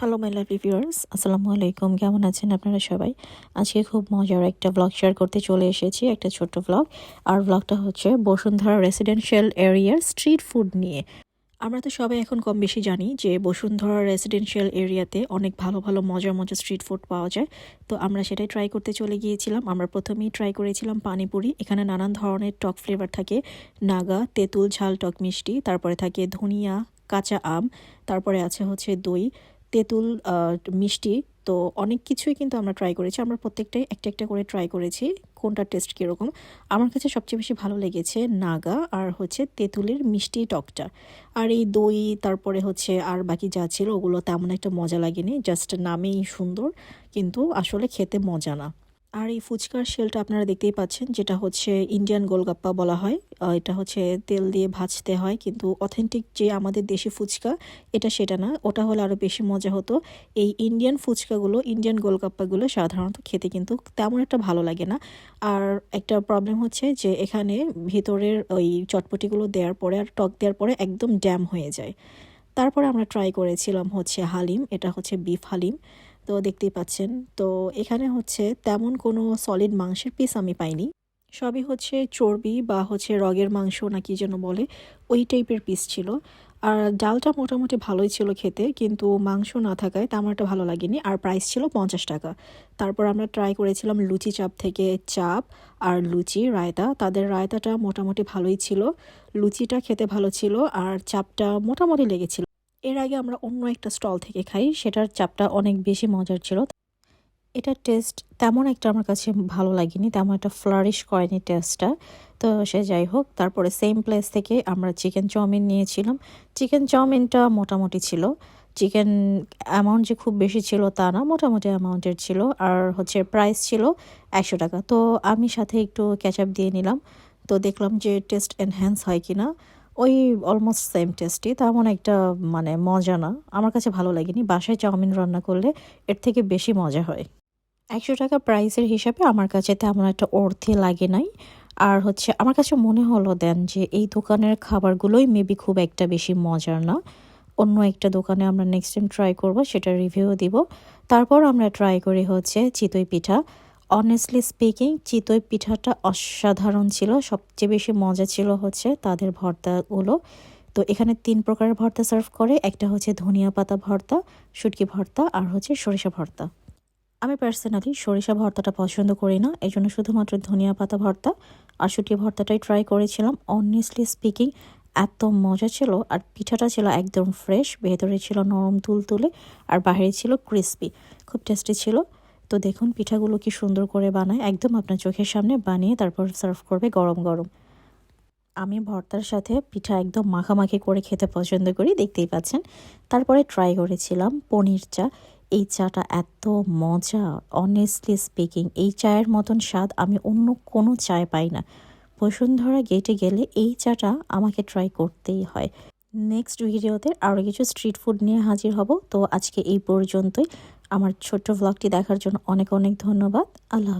Hello my love viewers আসসালামু আলাইকুম কেমন আছেন আপনারা সবাই? আজকে খুব মজার একটা ব্লগ শেয়ার করতে চলে এসেছি, একটা ছোট্ট ব্লগ আর ব্লগটা হচ্ছে বসুন্ধরা রেসিডেন্সিয়াল এরিয়ার স্ট্রিট ফুড নিয়ে। আমরা তো সবাই এখন কম বেশি জানি যে বসুন্ধরা রেসিডেন্সিয়াল এরিয়াতে অনেক ভালো ভালো মজার মজার স্ট্রিট ফুড পাওয়া যায়। তো আমরা সেটাই ট্রাই করতে চলে গিয়েছিলাম। আমরা প্রথমেই ট্রাই করেছিলাম পানিপুরি। এখানে নানান ধরনের টক ফ্লেভার থাকে। নাগা, তেঁতুল, ঝাল, টক মিষ্টি। তারপরে থাকে ধনিয়া, কাঁচা আম। তারপরে আছে হচ্ছে দই। তেঁতুল মিষ্টি, তো অনেক কিছুই কিন্তু আমরা ট্রাই করেছি। আমরা প্রত্যেকটাই একটা একটা করে ট্রাই করেছি কোনটা টেস্ট কীরকম। আমার কাছে সবচেয়ে বেশি ভালো লেগেছে নাগা আর হচ্ছে তেঁতুলের মিষ্টি টকটা। আর এই দই, তারপরে হচ্ছে আর বাকি যা ছিল ওগুলো তেমন একটা মজা লাগেনি জাস্ট নামেই সুন্দর, কিন্তু আসলে খেতে মজা না। আর এই ফুচকার শেলটা আপনারা দেখতেই পাচ্ছেন, যেটা হচ্ছে ইন্ডিয়ান গোলগাপ্পা বলা হয়। এটা হচ্ছে তেল দিয়ে ভাজতে হয়, কিন্তু অথেন্টিক যে আমাদের দেশি ফুচকা, এটা সেটা না। ওটা হলে আরও বেশি মজা হতো। এই ইন্ডিয়ান ফুচকাগুলো ইন্ডিয়ান গোলগাপ্পাগুলো সাধারণত খেতে কিন্তু তেমন একটা ভালো লাগে না। আর একটা প্রবলেম হচ্ছে যে এখানে ভিতরের ওই চটপটিগুলো দেওয়ার পরে আর টক দেওয়ার পরে একদম ড্যাম হয়ে যায়। তারপরে আমরা ট্রাই করেছিলাম হচ্ছে হালিম, এটা হচ্ছে বিফ হালিম। তো দেখতেই পাচ্ছেন। তো এখানে হচ্ছে তেমন কোনো সলিড মাংসের পিস আমি পাইনি। সবই হচ্ছে চর্বি বা হচ্ছে রগের মাংস না কি যেন বলে, ওই টাইপের পিস ছিল। আর ডালটা মোটামুটি ভালোই ছিল খেতে, কিন্তু মাংস না থাকায় তেমন একটা ভালো লাগেনি। আর প্রাইস ছিল পঞ্চাশ টাকা। তারপর আমরা ট্রাই করেছিলাম লুচি চাপ থেকে চাপ আর লুচি, রায়তা। তাদের রায়তাটা মোটামুটি ভালোই ছিল। লুচিটা খেতে ভালো ছিল আর চাপটা মোটামুটি লেগেছিল। এর আগে আমরা অন্য একটা স্টল থেকে খাই, সেটার চাপটা অনেক বেশি মজার ছিল। এটার টেস্ট তেমন একটা আমার কাছে ভালো লাগেনি, তেমন একটা ফ্লারিশ করেনি টেস্টটা। তো সে যাই হোক, তারপরে সেম প্লেস থেকে আমরা চিকেন চাউমিন নিয়েছিলাম। চিকেন চাউমিনটা মোটামুটি ছিল। চিকেন অ্যামাউন্ট যে খুব বেশি ছিল তা না, মোটামুটি অ্যামাউন্টের ছিল। আর হচ্ছে প্রাইস ছিল একশো টাকা। তো আমি সাথে একটু ক্যাচআপ দিয়ে নিলাম। তো দেখলাম যে টেস্ট এনহ্যান্স হয় কি না ওই অলমোস্ট সেম টেস্টি তেমন একটা মানে মজা না। আমার কাছে ভালো লাগেনি। বাসায় চাউমিন রান্না করলে এর থেকে বেশি মজা হয়। একশো টাকা প্রাইসের হিসাবে আমার কাছে তেমন একটা অর্থে লাগে নাই। আর হচ্ছে, আমার কাছে মনে হলো দেন যে, এই দোকানের খাবারগুলোই মেবি খুব একটা বেশি মজার না। অন্য একটা দোকানে আমরা নেক্সট টাইম ট্রাই করব সেটা রিভিউ দিব। তারপর আমরা ট্রাই করি হচ্ছে চিতই পিঠা। অনেস্টলি স্পিকিং চিতই পিঠাটা অসাধারণ ছিল। সবচেয়ে বেশি মজা ছিল হচ্ছে তাদের ভর্তাগুলো। তো এখানে তিন প্রকারের ভর্তা সার্ভ করে। একটা হচ্ছে ধনিয়া পাতা ভর্তা, শুটকি ভর্তা আর হচ্ছে সরিষা ভর্তা। আমি পার্সোনালি সরিষা ভর্তাটা পছন্দ করি না। এই জন্য শুধুমাত্র ধনিয়া পাতা ভর্তা আর শুটকি ভর্তাটাই ট্রাই করেছিলাম। অনেস্টলি স্পিকিং এত মজা ছিল আর পিঠাটা ছিল একদম ফ্রেশ ভেতরে ছিল নরম তুল তুলে আর বাইরে ছিল ক্রিসপি খুব টেস্টি ছিল। তো দেখুন পিঠাগুলো কি সুন্দর করে বানায়, একদম আপনার চোখের সামনে বানিয়ে তারপর সার্ভ করবে গরম গরম। আমি ভর্তার সাথে পিঠা একদম মাখামাখি করে খেতে পছন্দ করি, দেখতেই পাচ্ছেন। তারপরে ট্রাই করেছিলাম পনির চা। এই চাটা এত মজা অনেস্টলি স্পিকিং এই চায়ের মতন স্বাদ আমি অন্য কোনো চায় পাই না। বসুন্ধরা গেটে গেলে এই চাটা আমাকে ট্রাই করতেই হয়। নেক্সট ভিডিওতে আরও কিছু স্ট্রিট ফুড নিয়ে হাজির হব। তো আজকে এই পর্যন্তই। আমার ছোট্ট ভ্লগটি দেখার জন্য অনেক অনেক ধন্যবাদ। আল্লাহ